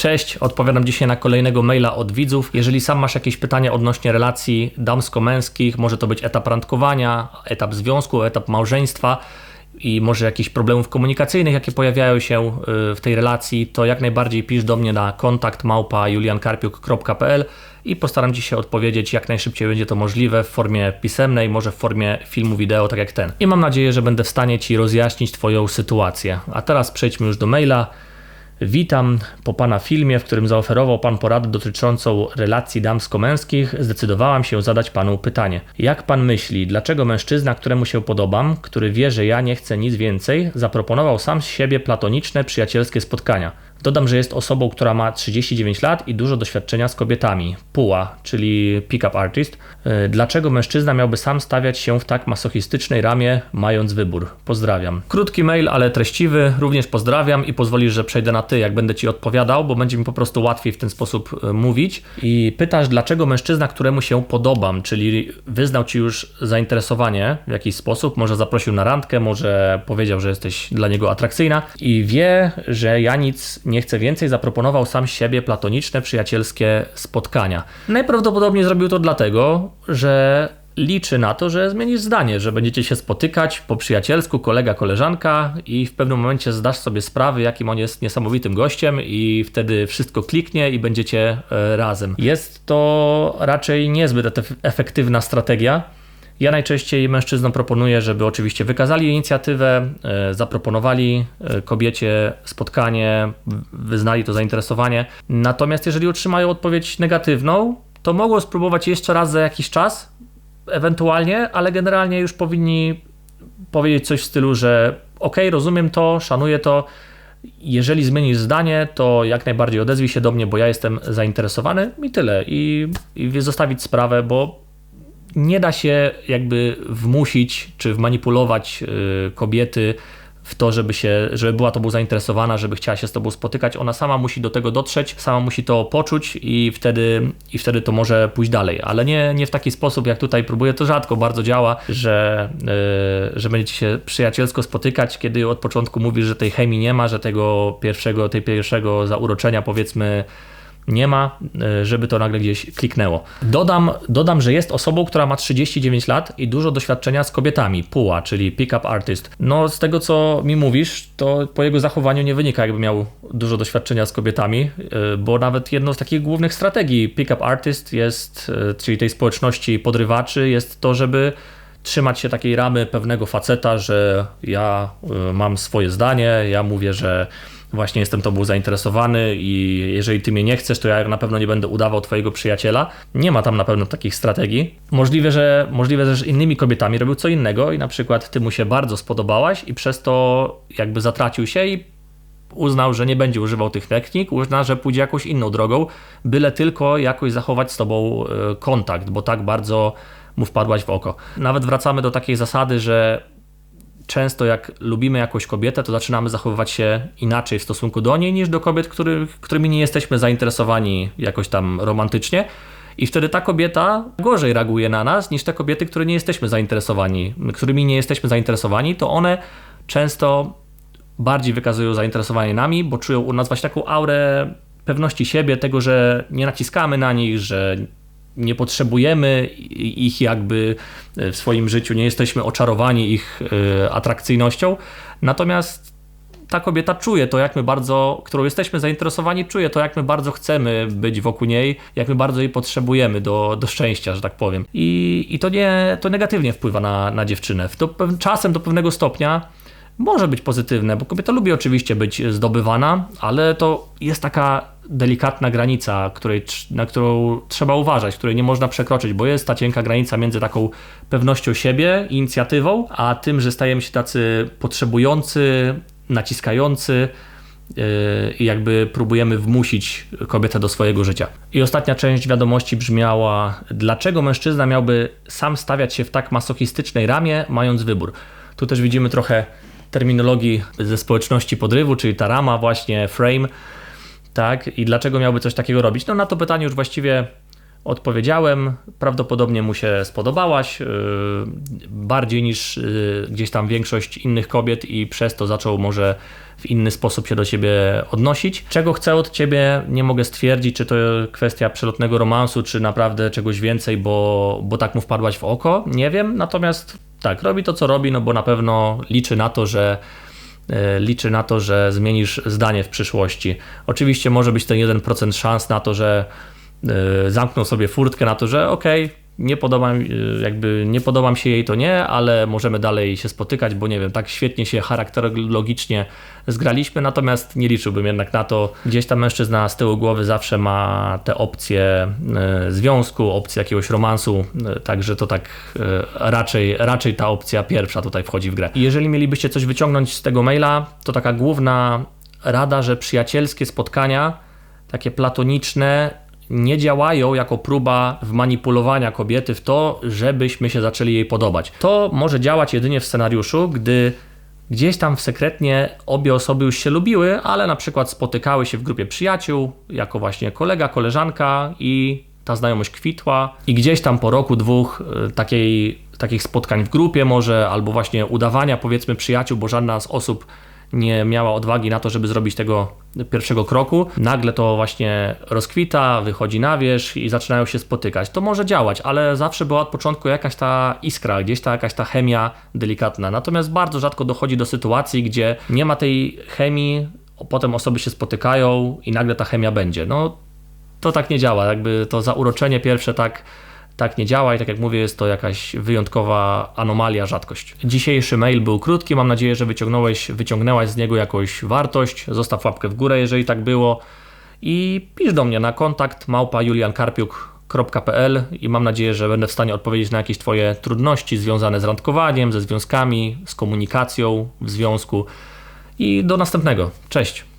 Cześć, odpowiadam dzisiaj na kolejnego maila od widzów. Jeżeli sam masz jakieś pytania odnośnie relacji damsko-męskich, może to być etap randkowania, etap związku, etap małżeństwa i może jakichś problemów komunikacyjnych, jakie pojawiają się y, w tej relacji, to jak najbardziej pisz do mnie na kontakt i postaram Ci się odpowiedzieć jak najszybciej będzie to możliwe w formie pisemnej, może w formie filmu, wideo, tak jak ten. I mam nadzieję, że będę w stanie Ci rozjaśnić Twoją sytuację. A teraz przejdźmy już do maila. Witam po Pana filmie, w którym zaoferował Pan poradę dotyczącą relacji damsko-męskich. Zdecydowałam się zadać Panu pytanie. Jak Pan myśli, dlaczego mężczyzna, któremu się podobam, który wie, że ja nie chcę nic więcej, zaproponował sam z siebie platoniczne, przyjacielskie spotkania? Dodam, że jest osobą, która ma 39 lat i dużo doświadczenia z kobietami. Puła, czyli pick-up artist. E, dlaczego mężczyzna miałby sam stawiać się w tak masochistycznej ramie, mając wybór? Pozdrawiam. Krótki mail, ale treściwy. Również pozdrawiam i pozwolisz, że przejdę na ty, jak będę ci odpowiadał, bo będzie mi po prostu łatwiej w ten sposób e, mówić. I pytasz, dlaczego mężczyzna, któremu się podobam, czyli wyznał ci już zainteresowanie w jakiś sposób, może zaprosił na randkę, może powiedział, że jesteś dla niego atrakcyjna i wie, że ja nic nie chce więcej, zaproponował sam siebie platoniczne, przyjacielskie spotkania. Najprawdopodobniej zrobił to dlatego, że liczy na to, że zmienisz zdanie, że będziecie się spotykać po przyjacielsku, kolega, koleżanka i w pewnym momencie zdasz sobie sprawę, jakim on jest niesamowitym gościem i wtedy wszystko kliknie i będziecie e, razem. Jest to raczej niezbyt efektywna strategia, ja najczęściej mężczyznom proponuję, żeby oczywiście wykazali inicjatywę, e, zaproponowali e, kobiecie spotkanie, wyznali to zainteresowanie. Natomiast jeżeli otrzymają odpowiedź negatywną, to mogą spróbować jeszcze raz za jakiś czas, ewentualnie, ale generalnie już powinni powiedzieć coś w stylu, że ok, rozumiem to, szanuję to. Jeżeli zmienisz zdanie, to jak najbardziej odezwij się do mnie, bo ja jestem zainteresowany i tyle. I, i zostawić sprawę, bo nie da się jakby wmusić czy wmanipulować y, kobiety w to, żeby się, żeby była tobą zainteresowana, żeby chciała się z tobą spotykać. Ona sama musi do tego dotrzeć, sama musi to poczuć i wtedy, i wtedy to może pójść dalej. Ale nie, nie w taki sposób, jak tutaj próbuję, to rzadko bardzo działa, że, yy, że będziecie się przyjacielsko spotykać, kiedy od początku mówisz, że tej chemii nie ma, że tego pierwszego, tej pierwszego zauroczenia powiedzmy nie ma, e, żeby to nagle gdzieś kliknęło. Dodam, dodam, że jest osobą, która ma 39 lat i dużo doświadczenia z kobietami, PUA, czyli Pickup Artist. No z tego co mi mówisz, to po jego zachowaniu nie wynika, jakby miał dużo doświadczenia z kobietami, e, bo nawet jedną z takich głównych strategii Pickup Artist jest, e, czyli tej społeczności podrywaczy, jest to, żeby trzymać się takiej ramy pewnego faceta, że ja mam swoje zdanie, ja mówię, że właśnie jestem tobą zainteresowany i jeżeli ty mnie nie chcesz, to ja na pewno nie będę udawał twojego przyjaciela. Nie ma tam na pewno takich strategii. Możliwe, że możliwe, że innymi kobietami robił co innego i na przykład ty mu się bardzo spodobałaś i przez to jakby zatracił się i uznał, że nie będzie używał tych technik, uzna, że pójdzie jakąś inną drogą, byle tylko jakoś zachować z tobą e, kontakt, bo tak bardzo mu wpadłaś w oko. Nawet wracamy do takiej zasady, że często jak lubimy jakąś kobietę, to zaczynamy zachowywać się inaczej w stosunku do niej niż do kobiet, których, którymi nie jesteśmy zainteresowani jakoś tam romantycznie. I wtedy ta kobieta gorzej reaguje na nas niż te kobiety, które nie jesteśmy zainteresowani, którymi nie jesteśmy zainteresowani, to one często bardziej wykazują zainteresowanie nami, bo czują u nas właśnie taką aurę pewności siebie, tego, że nie naciskamy na nich, że nie potrzebujemy ich jakby w swoim życiu, nie jesteśmy oczarowani ich e, atrakcyjnością. Natomiast ta kobieta czuje to, jak my bardzo, którą jesteśmy zainteresowani, czuje to, jak my bardzo chcemy być wokół niej, jak my bardzo jej potrzebujemy do, do szczęścia, że tak powiem. I, i to, nie, to negatywnie wpływa na, na dziewczynę. To, czasem do pewnego stopnia może być pozytywne, bo kobieta lubi oczywiście być zdobywana, ale to jest taka delikatna granica, której, na którą trzeba uważać, której nie można przekroczyć, bo jest ta cienka granica między taką pewnością siebie, inicjatywą, a tym, że stajemy się tacy potrzebujący, naciskający yy, i jakby próbujemy wmusić kobietę do swojego życia. I ostatnia część wiadomości brzmiała: dlaczego mężczyzna miałby sam stawiać się w tak masochistycznej ramie, mając wybór? Tu też widzimy trochę terminologii ze społeczności podrywu, czyli ta rama, właśnie frame tak? I dlaczego miałby coś takiego robić? No na to pytanie już właściwie Odpowiedziałem, prawdopodobnie mu się spodobałaś, yy, bardziej niż yy, gdzieś tam większość innych kobiet i przez to zaczął może w inny sposób się do ciebie odnosić. Czego chcę od ciebie, nie mogę stwierdzić, czy to kwestia przelotnego romansu, czy naprawdę czegoś więcej, bo, bo tak mu wpadłaś w oko, nie wiem, natomiast tak, robi to co robi, no bo na pewno liczy na to, że e, liczy na to, że zmienisz zdanie w przyszłości. Oczywiście może być ten 1% szans na to, że e, zamkną sobie furtkę na to, że okej, okay, nie podoba, jakby nie podobam się jej, to nie, ale możemy dalej się spotykać, bo nie wiem, tak świetnie się charakterologicznie zgraliśmy, natomiast nie liczyłbym jednak na to. Gdzieś tam mężczyzna z tyłu głowy zawsze ma te opcje e, związku, opcje jakiegoś romansu, e, także to tak raczej, raczej ta opcja pierwsza tutaj wchodzi w grę. Jeżeli mielibyście coś wyciągnąć z tego maila, to taka główna rada, że przyjacielskie spotkania, takie platoniczne, nie działają jako próba wmanipulowania kobiety w to, żebyśmy się zaczęli jej podobać. To może działać jedynie w scenariuszu, gdy gdzieś tam w sekretnie obie osoby już się lubiły, ale na przykład spotykały się w grupie przyjaciół, jako właśnie kolega, koleżanka i ta znajomość kwitła i gdzieś tam po roku, dwóch y, takiej, takich spotkań w grupie może, albo właśnie udawania powiedzmy przyjaciół, bo żadna z osób nie miała odwagi na to, żeby zrobić tego pierwszego kroku. Nagle to właśnie rozkwita, wychodzi na wierzch i zaczynają się spotykać. To może działać, ale zawsze była od początku jakaś ta iskra, gdzieś ta jakaś ta chemia delikatna. Natomiast bardzo rzadko dochodzi do sytuacji, gdzie nie ma tej chemii, potem osoby się spotykają i nagle ta chemia będzie. No to tak nie działa, jakby to zauroczenie pierwsze tak tak nie działa i tak jak mówię, jest to jakaś wyjątkowa anomalia, rzadkość. Dzisiejszy mail był krótki, mam nadzieję, że wyciągnąłeś, wyciągnęłaś z niego jakąś wartość. Zostaw łapkę w górę, jeżeli tak było i pisz do mnie na kontakt małpa juliankarpiuk.pl i mam nadzieję, że będę w stanie odpowiedzieć na jakieś Twoje trudności związane z randkowaniem, ze związkami, z komunikacją w związku. I do następnego. Cześć.